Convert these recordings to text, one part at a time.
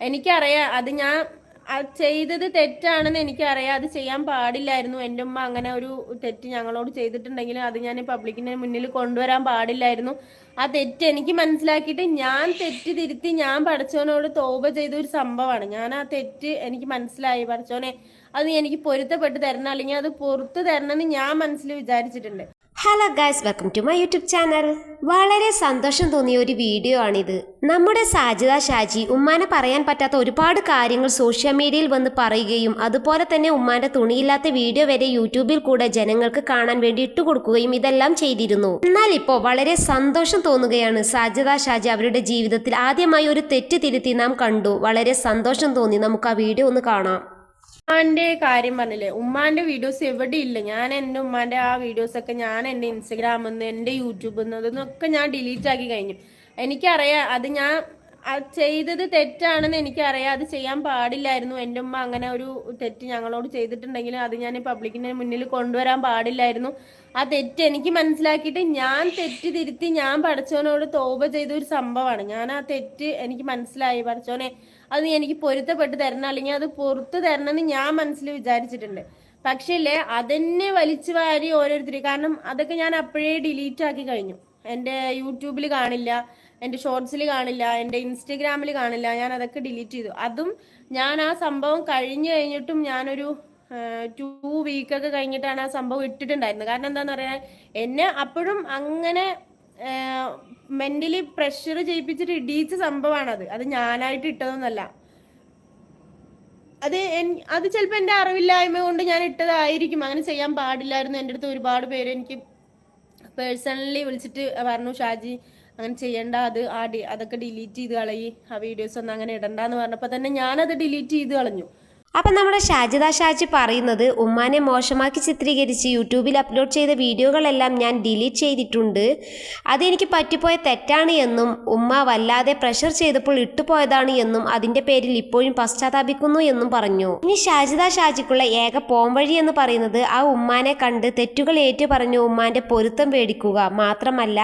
എനിക്കറിയാം. അത് ഞാൻ ചെയ്തത് തെറ്റാണെന്ന് എനിക്കറിയാം. അത് ചെയ്യാൻ പാടില്ലായിരുന്നു. എന്റെ ഉമ്മ അങ്ങനെ ഒരു തെറ്റ് ഞങ്ങളോട് ചെയ്തിട്ടുണ്ടെങ്കിൽ അത് ഞാൻ പബ്ലിക്കിന് മുന്നിൽ കൊണ്ടുവരാൻ പാടില്ലായിരുന്നു. ആ തെറ്റ് എനിക്ക് മനസ്സിലാക്കിയിട്ട് ഞാൻ തെറ്റ് തിരുത്തി ഞാൻ പഠിച്ചവനോട് തോപ ചെയ്ത ഒരു സംഭവമാണ്. ഞാൻ ആ തെറ്റ് എനിക്ക് മനസ്സിലായി. പഠിച്ചവനെ അത് എനിക്ക് പൊരുത്തപ്പെട്ട് തരണം അല്ലെങ്കിൽ അത് പുറത്ത് തരണമെന്ന് ഞാൻ മനസ്സിൽ വിചാരിച്ചിട്ടുണ്ട്. Hello guys welcome to my YouTube channel വളരെ സന്തോഷം തോന്നിയ ഒരു വീഡിയോ ആണിത്. നമ്മുടെ സാജിദ ഷാജി ഉമ്മാനെ പറയാൻ പറ്റാത്ത ഒരുപാട് കാര്യങ്ങൾ സോഷ്യൽ മീഡിയയിൽ വന്ന് പറയുകയും അതുപോലെ തന്നെ ഉമ്മാന്റെ തുണിയില്ലാത്ത വീഡിയോ വരെ യൂട്യൂബിൽ കൂടെ ജനങ്ങൾക്ക് കാണാൻ വേണ്ടി ഇട്ടുകൊടുക്കുകയും ഇതെല്ലാം ചെയ്തിരുന്നു. എന്നാൽ ഇപ്പോൾ വളരെ സന്തോഷം തോന്നുകയാണ് സാജിദ ഷാജി അവരുടെ ജീവിതത്തിൽ ആദ്യമായി ഒരു തെറ്റ് തിരുത്തി നാം കണ്ടു. വളരെ സന്തോഷം തോന്നി നമുക്ക് ആ വീഡിയോ ഒന്ന് കാണാം. ഉമ്മാന്റെ കാര്യം പറഞ്ഞില്ലേ? ഉമ്മാന്റെ വീഡിയോസ് എവിടെ ഇല്ല ഞാൻ എന്റെ ഉമ്മാന്റെ ആ വീഡിയോസ് ഒക്കെ ഞാൻ എന്റെ ഇൻസ്റ്റഗ്രാമിൽ നിന്ന് എന്റെ യൂട്യൂബിൽ നിന്ന് അതൊക്കെ ഞാൻ ഡിലീറ്റ് ആക്കി കഴിഞ്ഞു. എനിക്കറിയാം അത് ഞാൻ ചെയ്തത് തെറ്റാണെന്ന് എനിക്കറിയാം. അത് ചെയ്യാൻ പാടില്ലായിരുന്നു. എന്റെ ഉമ്മ അങ്ങനെ ഒരു തെറ്റ് ഞങ്ങളോട് ചെയ്തിട്ടുണ്ടെങ്കിൽ അത് ഞാൻ പബ്ലിക്കിന്റെ മുന്നിൽ കൊണ്ടുവരാൻ പാടില്ലായിരുന്നു. ആ തെറ്റ് എനിക്ക് മനസ്സിലാക്കിയിട്ട് ഞാൻ തെറ്റ് തിരുത്തി ഞാൻ പഠിച്ചവനോട് തോപ ചെയ്ത ഒരു സംഭവമാണ്. ഞാൻ ആ തെറ്റ് എനിക്ക് മനസ്സിലായി. പഠിച്ചവനെ അത് നീ എനിക്ക് പൊരുത്തപ്പെട്ട് തരണം അല്ലെങ്കിൽ അത് പുറത്ത് തരണമെന്ന് ഞാൻ മനസ്സിൽ വിചാരിച്ചിട്ടുണ്ട്. പക്ഷേ അതന്നെ അതെന്നെ വലിച്ചു വാരി ഓരോരുത്തർ കാരണം അതൊക്കെ ഞാൻ അപ്പോഴേ ഡിലീറ്റ് ആക്കി കഴിഞ്ഞു. എന്റെ യൂട്യൂബിൽ കാണില്ല എന്റെ ഷോർട്സിൽ കാണില്ല എന്റെ ഇൻസ്റ്റഗ്രാമിൽ കാണില്ല ഞാൻ അതൊക്കെ ഡിലീറ്റ് ചെയ്തു. അതും ഞാൻ ആ സംഭവം കഴിഞ്ഞു കഴിഞ്ഞിട്ടും ഞാനൊരു ടു വീക്കൊക്കെ കഴിഞ്ഞിട്ടാണ് ആ സംഭവം ഇട്ടിട്ടുണ്ടായിരുന്നത്. കാരണം എന്താണെന്ന് പറയാൻ എന്നെ അപ്പോഴും അങ്ങനെ മെന്റലി പ്രഷർ ചെയ്യിപ്പിച്ചിട്ട് ഇടിയിച്ച സംഭവമാണത്. അത് അത് ഞാനായിട്ട് ഇട്ടതൊന്നല്ല. അത് അത് ചിലപ്പോൾ എന്റെ അറിവില്ലായ്മ കൊണ്ട് ഞാൻ ഇട്ടതായിരിക്കും. അങ്ങനെ ചെയ്യാൻ പാടില്ലായിരുന്നു. എന്റെ അടുത്ത് ഒരുപാട് പേര് എനിക്ക് പേഴ്സണലി വിളിച്ചിട്ട് പറഞ്ഞു ഷാജി അങ്ങനെ ചെയ്യണ്ട. അത് ആ അതൊക്കെ ഡിലീറ്റ് ചെയ്ത് കളയി. ആ വീഡിയോസ് ഒന്നും അങ്ങനെ ഇടണ്ടെന്ന് പറഞ്ഞപ്പോൾ തന്നെ ഞാനത് ഡിലീറ്റ് ചെയ്ത് കളഞ്ഞു. അപ്പം നമ്മുടെ ഷാജിദ ഷാജി പറയുന്നത് ഉമ്മാനെ മോശമാക്കി ചിത്രീകരിച്ച് യൂട്യൂബിൽ അപ്ലോഡ് ചെയ്ത വീഡിയോകളെല്ലാം ഞാൻ ഡിലീറ്റ് ചെയ്തിട്ടുണ്ട്. അതെനിക്ക് പറ്റിപ്പോയ തെറ്റാണ് എന്നും ഉമ്മ വല്ലാതെ പ്രഷർ ചെയ്തപ്പോൾ ഇട്ടുപോയതാണ് എന്നും അതിന്റെ പേരിൽ ഇപ്പോഴും പശ്ചാത്താപിക്കുന്നു എന്നും പറഞ്ഞു. ഇനി ഷാജിദ ഷാജിക്കുള്ള ഏക പോംവഴി എന്ന് പറയുന്നത് ആ ഉമ്മാനെ കണ്ട് തെറ്റുകൾ ഏറ്റു പറഞ്ഞു ഉമ്മാന്റെ പൊരുത്തം മേടിക്കുക മാത്രമല്ല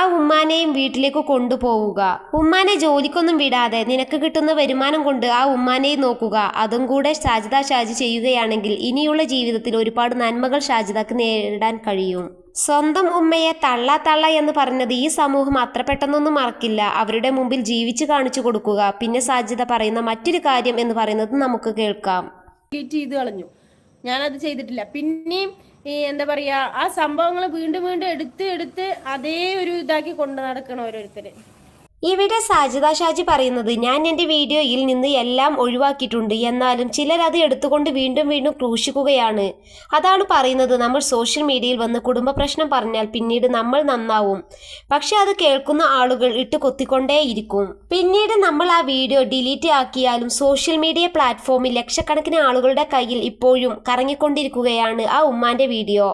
ആ ഉമ്മാനെയും വീട്ടിലേക്ക് കൊണ്ടുപോവുക. ഉമ്മാനെ ജോലിക്കൊന്നും വിടാതെ നിനക്ക് കിട്ടുന്ന വരുമാനം കൊണ്ട് ആ ഉമ്മാനെയും നോക്കുക. അതും കൂടെ ഷാജിദ ഷാജി ചെയ്യുകയാണെങ്കിൽ ഇനിയുള്ള ജീവിതത്തിൽ ഒരുപാട് നന്മകൾ ഷാജിദക്ക് നേടാൻ കഴിയും. സ്വന്തം ഉമ്മയെ തള്ള തള്ള എന്ന് പറഞ്ഞത് ഈ സമൂഹം അത്ര പെട്ടെന്നൊന്നും മറക്കില്ല. അവരുടെ മുമ്പിൽ ജീവിച്ചു കാണിച്ചു കൊടുക്കുക. പിന്നെ സാജിത പറയുന്ന മറ്റൊരു കാര്യം എന്ന് പറയുന്നത് നമുക്ക് കേൾക്കാം. ചെയ്ത് കളഞ്ഞു. ഞാനത് ചെയ്തിട്ടില്ല. പിന്നെയും ഈ എന്താ പറയാ ആ സംഭവങ്ങൾ വീണ്ടും വീണ്ടും എടുത്ത് എടുത്ത് അതേ ഒരു ഇതാക്കി കൊണ്ടു നടക്കണം ഓരോരുത്തര്. ഇവിടെ സാജിദ ഷാജി പറയുന്നത് ഞാൻ എന്റെ വീഡിയോയിൽ നിന്ന് എല്ലാം ഒഴിവാക്കിയിട്ടുണ്ട്. എന്നാലും ചിലർ അത് എടുത്തുകൊണ്ട് വീണ്ടും വീണ്ടും ക്രൂശിക്കുകയാണ്. അതാണ് പറയുന്നത്. നമ്മൾ സോഷ്യൽ മീഡിയയിൽ വന്ന് കുടുംബ പ്രശ്നം പറഞ്ഞാൽ പിന്നീട് നമ്മൾ നന്നാവും. പക്ഷെ അത് കേൾക്കുന്ന ആളുകൾ ഇട്ട് കൊത്തിക്കൊണ്ടേയിരിക്കും. പിന്നീട് നമ്മൾ ആ വീഡിയോ ഡിലീറ്റ് ആക്കിയാലും സോഷ്യൽ മീഡിയ പ്ലാറ്റ്ഫോമിൽ ലക്ഷക്കണക്കിന് ആളുകളുടെ കയ്യിൽ ഇപ്പോഴും കറങ്ങിക്കൊണ്ടിരിക്കുകയാണ് ആ ഉമ്മാന്റെ വീഡിയോ.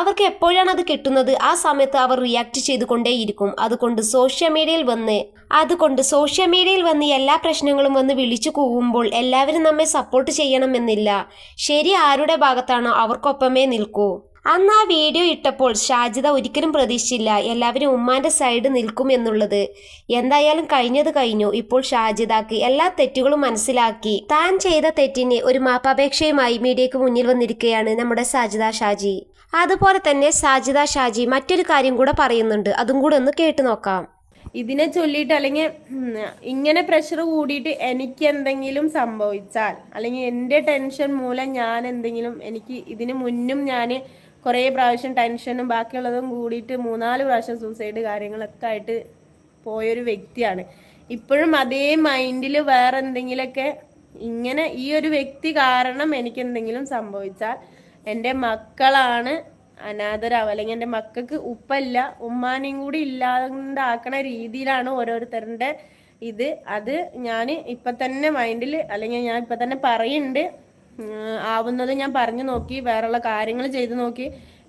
അവർക്ക് എപ്പോഴാണ് അത് കിട്ടുന്നത്? ആ സമയത്ത് അവർ റിയാക്ട് ചെയ്തുകൊണ്ടേയിരിക്കും. അതുകൊണ്ട് സോഷ്യൽ മീഡിയയിൽ വന്ന് അതുകൊണ്ട് സോഷ്യൽ മീഡിയയിൽ വന്ന് എല്ലാ പ്രശ്നങ്ങളും വന്ന് വിളിച്ചു കൂവുമ്പോൾ എല്ലാവരും നമ്മെ സപ്പോർട്ട് ചെയ്യണമെന്നില്ല. ശരി ആരുടെ ഭാഗത്താണോ അവർക്കൊപ്പമേ നിൽക്കൂ. അന്ന് ആ വീഡിയോ ഇട്ടപ്പോൾ ഷാജിദ ഒരിക്കലും പ്രതീക്ഷിച്ചില്ല എല്ലാവരും ഉമ്മാന്റെ സൈഡ് നിൽക്കും എന്നുള്ളത്. എന്തായാലും കഴിഞ്ഞത് കഴിഞ്ഞു. ഇപ്പോൾ ഷാജിദാക്ക് എല്ലാ തെറ്റുകളും മനസ്സിലാക്കി. താൻ ചെയ്ത തെറ്റിനെ ഒരു മാപ്പാപേക്ഷയുമായി മീഡിയക്ക് മുന്നിൽ വന്നിരിക്കുകയാണ് നമ്മുടെ സാജിദ ഷാജി. അതുപോലെ തന്നെ സാജിദ ഷാജി മറ്റൊരു കാര്യം കൂടെ പറയുന്നുണ്ട്. അതും കൂടെ ഒന്ന് കേട്ടു നോക്കാം. ഇതിനെ ചൊല്ലിയിട്ട് അല്ലെങ്കിൽ ഇങ്ങനെ പ്രഷർ കൂടിയിട്ട് എനിക്ക് എന്തെങ്കിലും സംഭവിച്ചാൽ അല്ലെങ്കിൽ എന്റെ ടെൻഷൻ മൂലം ഞാൻ എന്തെങ്കിലും എനിക്ക് ഇതിന് മുന്നും ഞാൻ കുറേ പ്രാവശ്യം ടെൻഷനും ബാക്കിയുള്ളതും കൂടിയിട്ട് മൂന്നാൽ പ്രാവശ്യം സൂസൈഡ് കാര്യങ്ങളൊക്കെ ആയിട്ട് പോയൊരു വ്യക്തിയാണ്. ഇപ്പോഴും അതേ മൈൻഡിൽ വേറെ എന്തെങ്കിലുമൊക്കെ ഇങ്ങനെ ഈ ഒരു വ്യക്തി കാരണം എനിക്ക് എന്തെങ്കിലും സംഭവിച്ചാൽ എന്റെ മക്കളാണ് അനാഥരാവുക അല്ലെങ്കിൽ എന്റെ മക്കൾക്ക് ഉപ്പല്ല ഉമ്മാനെയും കൂടി ഇല്ലാണ്ടാക്കണ രീതിയിലാണ് ഓരോരുത്തരുടെ ഇത്. അത് ഞാൻ ഇപ്പം തന്നെ മൈൻഡിൽ അല്ലെങ്കിൽ ഞാൻ ഇപ്പം തന്നെ പറയുന്നുണ്ട്. ആവുന്നത് ഞാൻ പറഞ്ഞു നോക്കി വേറെയുള്ള കാര്യങ്ങൾ ചെയ്തു നോക്കി.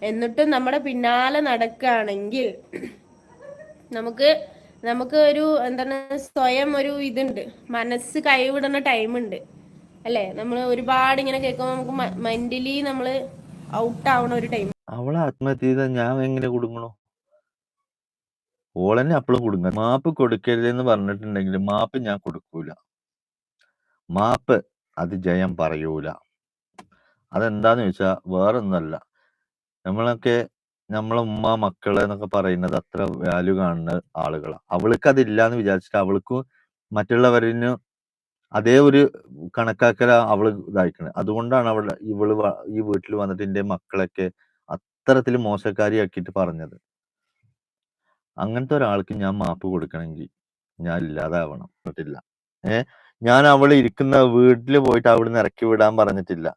എന്നിട്ടും നമ്മുടെ പിന്നാലെ നടക്കുകയാണെങ്കിൽ നമുക്ക് നമുക്ക് ഒരു എന്താണ് സ്വയം ഒരു ഇതുണ്ട്. മനസ്സ് കൈവിടുന്ന ടൈമുണ്ട് അല്ലേ? നമ്മൾ ഒരുപാട് ഇങ്ങനെ കേൾക്കുമ്പോൾ നമുക്ക് മെന്റലി നമ്മൾ ഔട്ട് ആവണ ഒരു ടൈം അവൾ ആത്മഹത്യ ചെയ്താ ഞാൻ എങ്ങനെ കുടുങ്ങണു? ഓളന്നെ അപ്പളും കുടുങ്ങ. മാപ്പ് കൊടുക്കരുതെന്ന് പറഞ്ഞിട്ടുണ്ടെങ്കിൽ മാപ്പ് ഞാൻ കൊടുക്കൂല. മാപ്പ് അത് ജയം പറയൂല. അതെന്താന്ന് ചോദിച്ചാ വേറൊന്നല്ല. നമ്മളൊക്കെ നമ്മളെ ഉമ്മ മക്കൾ എന്നൊക്കെ പറയുന്നത് അത്ര വാല്യൂ കാണുന്ന അതില്ല എന്ന് വിചാരിച്ചിട്ട് അവൾക്ക് മറ്റുള്ളവരിന് അതേ ഒരു കണക്കാക്കലാ അവൾ ഇതായിക്കണേ. അതുകൊണ്ടാണ് അവൾ ഇവൾ ഈ വീട്ടിൽ വന്നിട്ട് എന്റെ മക്കളൊക്കെ അത്തരത്തിൽ മോശക്കാരിയാക്കിയിട്ട് പറഞ്ഞത്. അങ്ങനത്തെ ഒരാൾക്ക് ഞാൻ മാപ്പ് കൊടുക്കണമെങ്കിൽ ഞാൻ ഇല്ലാതാവണം. എന്നിട്ടില്ല. ഏഹ് ഞാൻ അവൾ ഇരിക്കുന്ന വീട്ടിൽ പോയിട്ട് അവിടുന്ന് ഇറക്കി വിടാൻ പറഞ്ഞിട്ടില്ല.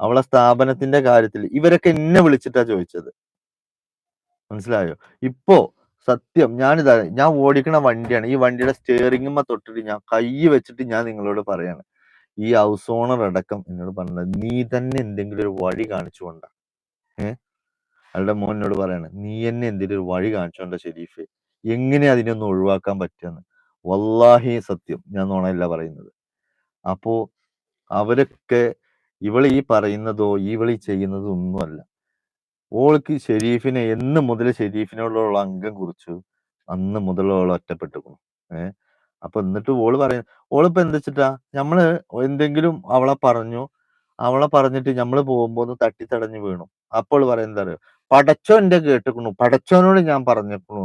അവളെ സ്ഥാപനത്തിന്റെ കാര്യത്തിൽ ഇവരൊക്കെ എന്നെ വിളിച്ചിട്ടാ ചോദിച്ചത് മനസ്സിലായോ? ഇപ്പോ സത്യം ഞാനിതാ ഞാൻ ഓടിക്കണ വണ്ടിയാണ്. ഈ വണ്ടിയുടെ സ്റ്റിയറിംഗുമ്മ തൊട്ടിട്ട് ഞാൻ കൈ വെച്ചിട്ട് ഞാൻ നിങ്ങളോട് പറയാണ്. ഈ ഹൗസ് ഓണർ അടക്കം എന്നോട് പറഞ്ഞത് നീ തന്നെ എന്തെങ്കിലും ഒരു വഴി കാണിച്ചുകൊണ്ട ഏഹ് അയാളുടെ മോനോട് പറയാണ് നീ എന്നെ എന്തെങ്കിലും ഒരു വഴി കാണിച്ചോണ്ട ഷെരീഫ് എങ്ങനെ അതിനൊന്നും ഒഴിവാക്കാൻ പറ്റുമെന്ന് വല്ലാഹി സത്യം. ഞാൻ നോണല്ല പറയുന്നത്. അപ്പോ അവരൊക്കെ ഇവളെ ഈ പറയുന്നതോ ഇവളീ ചെയ്യുന്നതോ ഒന്നുമല്ല ഓൾക്ക് ഷെരീഫിനെ എന്ന് മുതൽ ഷെരീഫിനോടുള്ള അംഗം കുറിച്ചു അന്ന് മുതൽ ഓൾ ഒറ്റപ്പെട്ടുക്കുന്നു ഏഹ് അപ്പൊ എന്നിട്ട് ഓൾ പറയുന്നു ഓളിപ്പോ എന്താ വെച്ചിട്ടാ? നമ്മൾ എന്തെങ്കിലും അവളെ പറഞ്ഞു അവളെ പറഞ്ഞിട്ട് നമ്മൾ പോകുമ്പോ ഒന്ന് തട്ടിത്തടഞ്ഞു വീണു. അപ്പോൾ പറയുന്നത് അറിയോ? പടച്ചോ എന്റെ കേട്ടിക്കണു പടച്ചോനോട് ഞാൻ പറഞ്ഞേക്കണു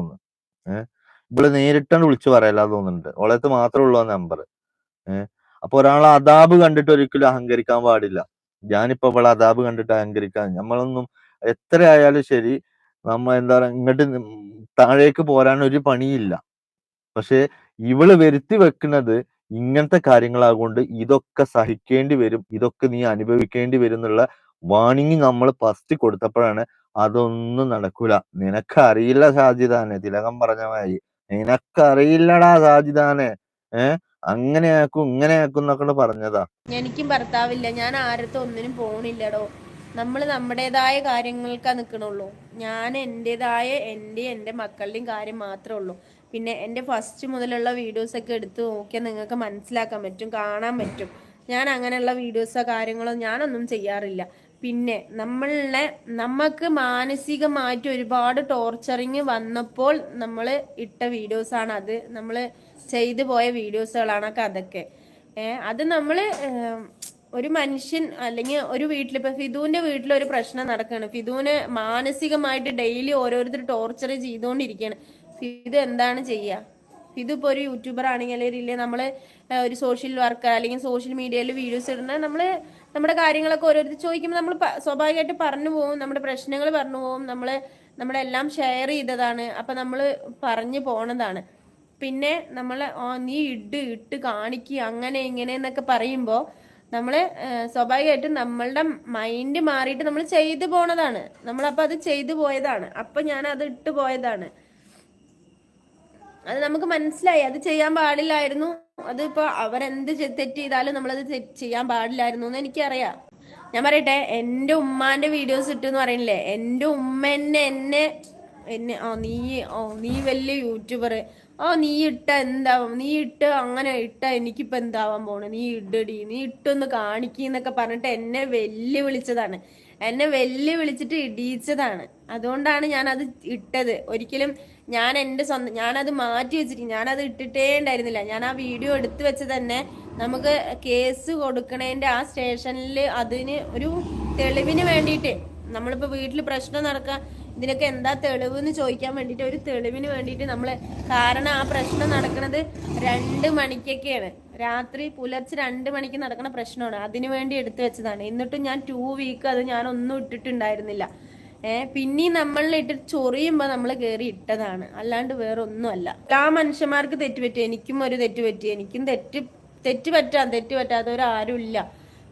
ഏഹ് ഇവിടെ നേരിട്ടാണ് വിളിച്ചു പറയലാ തോന്നുന്നുണ്ട്. ഓളത്ത് മാത്രമേ ഉള്ളൂ ആ നമ്പർ ഏഹ് അപ്പൊ ഒരാൾ അതാബ് കണ്ടിട്ട് ഒരിക്കലും അഹങ്കരിക്കാൻ പാടില്ല. ഞാനിപ്പോ അവളെ അതാബ് കണ്ടിട്ട് അഹങ്കരിക്കാൻ നമ്മളൊന്നും എത്ര ആയാലും ശരി നമ്മ എന്താ പറയാ ഇങ്ങോട്ട് താഴേക്ക് പോരാൻ ഒരു പണിയില്ല. പക്ഷെ ഇവൾ വരുത്തി വെക്കുന്നത് ഇങ്ങനത്തെ കാര്യങ്ങളാകൊണ്ട് ഇതൊക്കെ സഹിക്കേണ്ടി വരും ഇതൊക്കെ നീ അനുഭവിക്കേണ്ടി വരും എന്നുള്ള വാണിങ് നമ്മൾ ഫസ്റ്റ് കൊടുത്തപ്പോഴാണ് അതൊന്നും നടക്കൂല. നിനക്കറിയില്ല സാജിദാനെ തിലകം പറഞ്ഞ മാതിരി. നിനക്കറിയില്ലടാ സാജിദാനെ. ഏർ അങ്ങനെയാക്കും ഇങ്ങനെയാക്കും എന്നൊക്കെ പറഞ്ഞതാ. എനിക്കും ഭർത്താവില്ല. ഞാൻ ആരത്തും ഒന്നിനും പോണില്ലടോ. നമ്മൾ നമ്മുടേതായ കാര്യങ്ങൾക്കാ നിൽക്കണുള്ളൂ ഞാൻ എന്റെതായ എന്റെ എന്റെ മക്കളുടെയും കാര്യം മാത്രമേ ഉള്ളൂ. പിന്നെ എന്റെ ഫസ്റ്റ് മുതലുള്ള വീഡിയോസൊക്കെ എടുത്ത് നോക്കിയാൽ നിങ്ങൾക്ക് മനസ്സിലാക്കാൻ പറ്റും കാണാൻ പറ്റും. ഞാൻ അങ്ങനെയുള്ള വീഡിയോസോ കാര്യങ്ങളോ ഞാനൊന്നും ചെയ്യാറില്ല. പിന്നെ നമ്മളെ നമുക്ക് മാനസികമായിട്ട് ഒരുപാട് ടോർച്ചറിങ് വന്നപ്പോൾ നമ്മൾ ഇട്ട വീഡിയോസാണ് അത്. നമ്മൾ ചെയ്തു പോയ വീഡിയോസുകളാണ് അതൊക്കെ അത് നമ്മൾ ഒരു മനുഷ്യൻ അല്ലെങ്കിൽ ഒരു വീട്ടിൽ ഇപ്പൊ ഫിദുവിന്റെ വീട്ടിൽ ഒരു പ്രശ്നം നടക്കുകയാണ് ഫിദുവിന് മാനസികമായിട്ട് ഡെയിലി ഓരോരുത്തർ ടോർച്ചർ ചെയ്തുകൊണ്ടിരിക്കുകയാണ് ഫിദു എന്താണ് ചെയ്യുക ഫിദു ഇപ്പോൾ ഒരു യൂട്യൂബർ ആണെങ്കിൽ ഇല്ലേ നമ്മൾ ഒരു സോഷ്യൽ വർക്ക് അല്ലെങ്കിൽ സോഷ്യൽ മീഡിയയിൽ വീഡിയോസ് ഇടുന്ന നമ്മൾ നമ്മുടെ കാര്യങ്ങളൊക്കെ ഓരോരുത്തർ ചോദിക്കുമ്പോൾ നമ്മൾ സ്വാഭാവികമായിട്ട് പറഞ്ഞു പോകും. നമ്മുടെ പ്രശ്നങ്ങൾ പറഞ്ഞു പോകും. നമ്മൾ നമ്മളെല്ലാം ഷെയർ ചെയ്തതാണ്. അപ്പം നമ്മൾ പറഞ്ഞു പോണതാണ്. പിന്നെ നമ്മൾ നീ ഇട്ട് ഇട്ട് കാണിക്കുക അങ്ങനെ ഇങ്ങനെ എന്നൊക്കെ പറയുമ്പോൾ നമ്മൾ സ്വാഭാവികമായിട്ടും നമ്മളുടെ മൈൻഡ് മാറിയിട്ട് നമ്മൾ ചെയ്തു പോണതാണ്. നമ്മളപ്പോൾ അത് ചെയ്തു പോയതാണ്. അപ്പം ഞാൻ അത് ഇട്ട് പോയതാണ്. അത് നമുക്ക് മനസ്സിലായി. അത് ചെയ്യാൻ പാടില്ലായിരുന്നു. അതിപ്പോ അവരെന്ത് തെറ്റ് ചെയ്താലും നമ്മളത് ചെയ്യാൻ പാടില്ലായിരുന്നു എന്ന് എനിക്കറിയാം. ഞാൻ പറയട്ടെ എന്റെ ഉമ്മാന്റെ വീഡിയോസ് ഇട്ടെന്ന് പറയണില്ലേ? എന്റെ ഉമ്മ എന്നെ എന്നെ എന്നെ ആ നീ ഓ നീ വലിയ യൂട്യൂബർ ഓ നീ ഇട്ട എന്താവും? നീ ഇട്ട് അങ്ങനെ ഇട്ട എനിക്കിപ്പോ എന്താവാൻ പോണേ? നീ ഇടടി. നീ ഇട്ടൊന്ന് കാണിക്കുന്നൊക്കെ പറഞ്ഞിട്ട് എന്നെ വെല്ലുവിളിച്ചതാണ്. എന്നെ വെല്ലുവിളിച്ചിട്ട് ഇടിയിച്ചതാണ്. അതുകൊണ്ടാണ് ഞാൻ അത് ഇട്ടത്. ഒരിക്കലും ഞാൻ എന്റെ സ്വന്തം ഞാനത് മാറ്റി വെച്ചിട്ട് ഞാനത് ഇട്ടിട്ടേ ഉണ്ടായിരുന്നില്ല. ഞാൻ ആ വീഡിയോ എടുത്തു വെച്ച് തന്നെ നമുക്ക് കേസ് കൊടുക്കണേന്റെ ആ സ്റ്റേഷനിൽ അതിന് ഒരു തെളിവിന് വേണ്ടിയിട്ട് നമ്മളിപ്പോൾ വീട്ടിൽ പ്രശ്നം നടക്കുക ഇതിനൊക്കെ എന്താ തെളിവ് എന്ന് ചോദിക്കാൻ വേണ്ടിയിട്ട് ഒരു തെളിവിന് വേണ്ടിയിട്ട് നമ്മൾ കാരണം ആ പ്രശ്നം നടക്കുന്നത് രണ്ട് മണിക്കൊക്കെയാണ്. രാത്രി പുലർച്ചെ രണ്ട് മണിക്ക് നടക്കുന്ന പ്രശ്നമാണ്. അതിനു വേണ്ടി എടുത്തു വെച്ചതാണ്. എന്നിട്ടും ഞാൻ ടു വീക്ക് അത് ഞാനൊന്നും ഇട്ടിട്ടുണ്ടായിരുന്നില്ല. ഏഹ് പിന്നെയും നമ്മളിൽ ഇട്ടിട്ട് ചൊറിയുമ്പോൾ നമ്മൾ കയറി ഇട്ടതാണ്. അല്ലാണ്ട് വേറെ ഒന്നുമല്ല എല്ലാ മനുഷ്യന്മാർക്ക് തെറ്റുപറ്റി എനിക്കും ഒരു തെറ്റുപറ്റി എനിക്കും തെറ്റ് തെറ്റ് പറ്റാം തെറ്റ്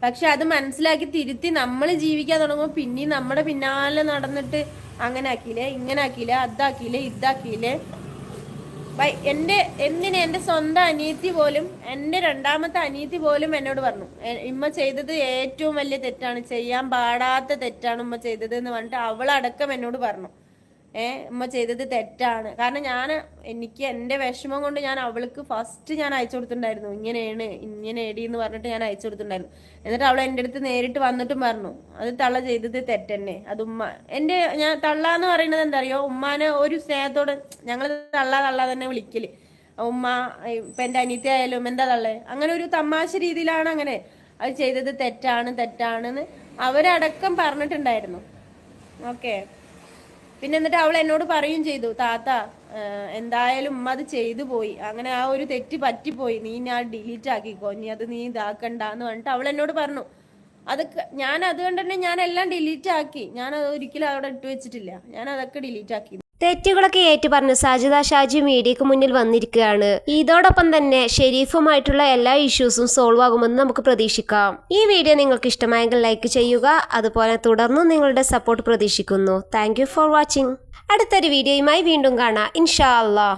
പക്ഷെ അത് മനസ്സിലാക്കി തിരുത്തി നമ്മൾ ജീവിക്കാൻ തുടങ്ങുമ്പോൾ പിന്നെ നമ്മുടെ പിന്നാലെ നടന്നിട്ട് അങ്ങനെ ആക്കിയില്ലേ ഇങ്ങനെ ആക്കിയില്ലേ അതാക്കിയില്ലേ ഇതാക്കിയില്ലേ ബൈ എന്റെ എന്തിന് എന്റെ സ്വന്തം അനീതി പോലും എന്റെ രണ്ടാമത്തെ അനീതി പോലും എന്നോട് പറഞ്ഞു. "എ- ഇമ്മ ചെയ്തത് ഏറ്റവും വലിയ തെറ്റാണ്. ചെയ്യാൻ പാടാത്ത തെറ്റാണ് ഉമ്മ ചെയ്തത് എന്ന് പറഞ്ഞിട്ട് അവളടക്കം എന്നോട് പറഞ്ഞു. ഏ ഉമ്മ ചെയ്തത് തെറ്റാണ്. കാരണം ഞാൻ എനിക്ക് എന്റെ വിഷമം കൊണ്ട് ഞാൻ അവൾക്ക് ഫസ്റ്റ് ഞാൻ അയച്ചു കൊടുത്തിട്ടുണ്ടായിരുന്നു. ഇങ്ങനെയാണ് ഇങ്ങനെ എടി എന്ന് പറഞ്ഞിട്ട് ഞാൻ അയച്ചു കൊടുത്തിട്ടുണ്ടായിരുന്നു. എന്നിട്ട് അവൾ എന്റെ അടുത്ത് നേരിട്ട് വന്നിട്ടും പറഞ്ഞു അത് തള്ള ചെയ്തത് തെറ്റന്നെ. അത് ഉമ്മ എന്റെ ഞാൻ തള്ള എന്ന് പറയുന്നത് എന്താ അറിയോ? ഉമ്മാനെ ഒരു സ്നേഹത്തോടെ ഞങ്ങൾ തള്ള തള്ള തന്നെ വിളിക്കൽ. ഉമ്മ ഇപ്പൊ എന്റെ അനിയത്തി ആയാലും എന്താ തള്ളേ? അങ്ങനെ ഒരു തമാശ രീതിയിലാണ് അങ്ങനെ അത് ചെയ്തത് തെറ്റാണ് തെറ്റാണെന്ന് അവരടക്കം പറഞ്ഞിട്ടുണ്ടായിരുന്നു. ഓക്കെ. പിന്നെ എന്നിട്ട് അവൾ എന്നോട് പറയും ചെയ്തു താത്ത എന്തായാലും ഉമ്മ അത് ചെയ്തു പോയി. അങ്ങനെ ആ ഒരു തെറ്റ് പറ്റിപ്പോയി. നീ ഞാൻ ഡിലീറ്റ് ആക്കിക്കോ. നീ അത് നീ ഇതാക്കണ്ട എന്ന് പറഞ്ഞിട്ട് അവൾ എന്നോട് പറഞ്ഞു. അത് ഞാൻ അതുകൊണ്ട് തന്നെ ഞാൻ എല്ലാം ഡിലീറ്റ് ആക്കി. ഞാൻ അത് ഒരിക്കലും അവിടെ ഇട്ട് വെച്ചിട്ടില്ല. ഞാൻ അതൊക്കെ ഡിലീറ്റ് ആക്കി. തെറ്റുകളൊക്കെ ഏറ്റു പറഞ്ഞ് സാജിദ ഷാജി മീഡിയക്ക് മുന്നിൽ വന്നിരിക്കുകയാണ്. ഇതോടൊപ്പം തന്നെ ഷെരീഫുമായിട്ടുള്ള എല്ലാ ഇഷ്യൂസും സോൾവ് ആകുമെന്ന് നമുക്ക് പ്രതീക്ഷിക്കാം. ഈ വീഡിയോ നിങ്ങൾക്ക് ഇഷ്ടമായെങ്കിൽ ലൈക്ക് ചെയ്യുക അതുപോലെ തുടർന്നും നിങ്ങളുടെ സപ്പോർട്ട് പ്രതീക്ഷിക്കുന്നു. Thank for watching. അടുത്തൊരു വീഡിയോയുമായി വീണ്ടും കാണാം. ഇൻഷാ അല്ലാ